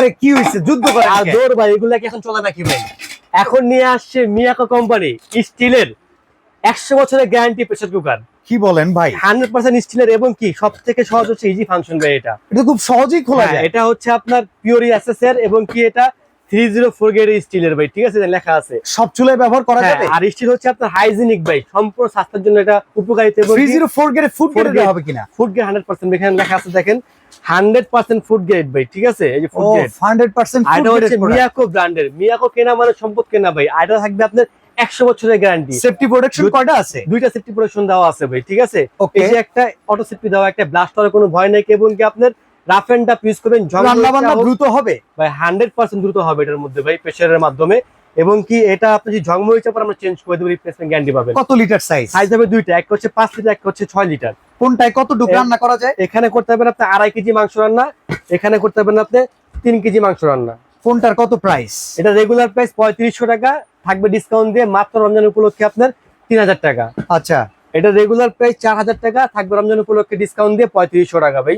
আরে কি হয়েছে যুদ্ধ করে আর দৌড় ভাই এগুলা কি এখন চলে নাকি ভাই? এখন নিয়ে আসছে মিয়াকো কোম্পানি স্টিলের। একশো বছরের গ্যারান্টি প্রেসার কুকার কি বলেন ভাই? হান্ড্রেড পার্সেন্ট স্টিলের এবং কি সব থেকে সহজ হচ্ছে ইজি ফাংশন ভাই এটা। এটা খুব সহজেই খোলা হ্যাঁ, যায়। এটা হচ্ছে আপনার পিওরি অ্যাসেসের এবং কি এটা? থ্রি জিরো ফোর গ্রেড স্টিলের ভাই ঠিক আছে? লেখা আছে। সব চুলায় ব্যবহার করা হ্যাঁ, যাবে? আর স্টিল হচ্ছে আপনার হাইজিনিক ভাই সম্পূর্ণ স্বাস্থ্যের জন্য এটা উপকারিতা three zero four grade food grade হবে কিনা? ফুড গ্রেড হান্ড্রেড পার্সেন্ট এখানে লেখা আছে দেখেন হান্ড্রেড পার্সেন্ট ফুড গ্রেড ভাই ঠিক আছে? এই যে ফুড গ্রেড হান্ড্রেড পার্সেন্ট এটা হচ্ছে মিয়াকো ব্র্যান্ডের মিয়াকো কেনা মানে সম্পদ কেনা ভাই এটা থাকবে আপনার একশো বছরের গ্যারান্টি সেফটি প্রোটেকশন দুই- কয়টা আছে? দুইটা সেফটি প্রোটেকশন দেওয়া আছে ভাই ঠিক আছে? ওকে এই যে একটা অটো সেফটি দেওয়া একটা ব্লাস্ট হওয়ার কোনো ভয় নাই এবং কি আপনার রাফ এন্ড টাফ ইউজ করবেন দ্রুত হবে? ভাই হান্ড্রেড পার্সেন্ট দ্রুত হবে এটার মধ্যে ভাই প্রেশারের মাধ্যমে। এবং কি এটা আপনি ঝংম হয়েছে পর আমরা চেঞ্জ করে দেবো রিপ্লেসমেন্ট গ্যারান্টি পাবেন। কত লিটার সাইজ সাইজ হবে দুইটা এক হচ্ছে পাঁচ লিটার এক হচ্ছে ছয় লিটার কোনটায় কতটুকু রান্না করা যায়? এখানে করতে পারবেন আপনি আড়াই কেজি মাংস রান্না এখানে করতে পারবেন আপনি তিন কেজি মাংস রান্না। কোনটার কত প্রাইস এটা রেগুলার প্রাইস পঁয়ত্রিশশো টাকা থাকবে ডিসকাউন্ট দিয়ে মাত্র রমজান উপলক্ষে আপনার তিন হাজার টাকা। আচ্ছা। এটা রেগুলার প্রাইস চার হাজার টাকা থাকবে রমজান উপলক্ষে ডিসকাউন্ট দিয়ে পঁয়ত্রিশশো টাকা ভাই।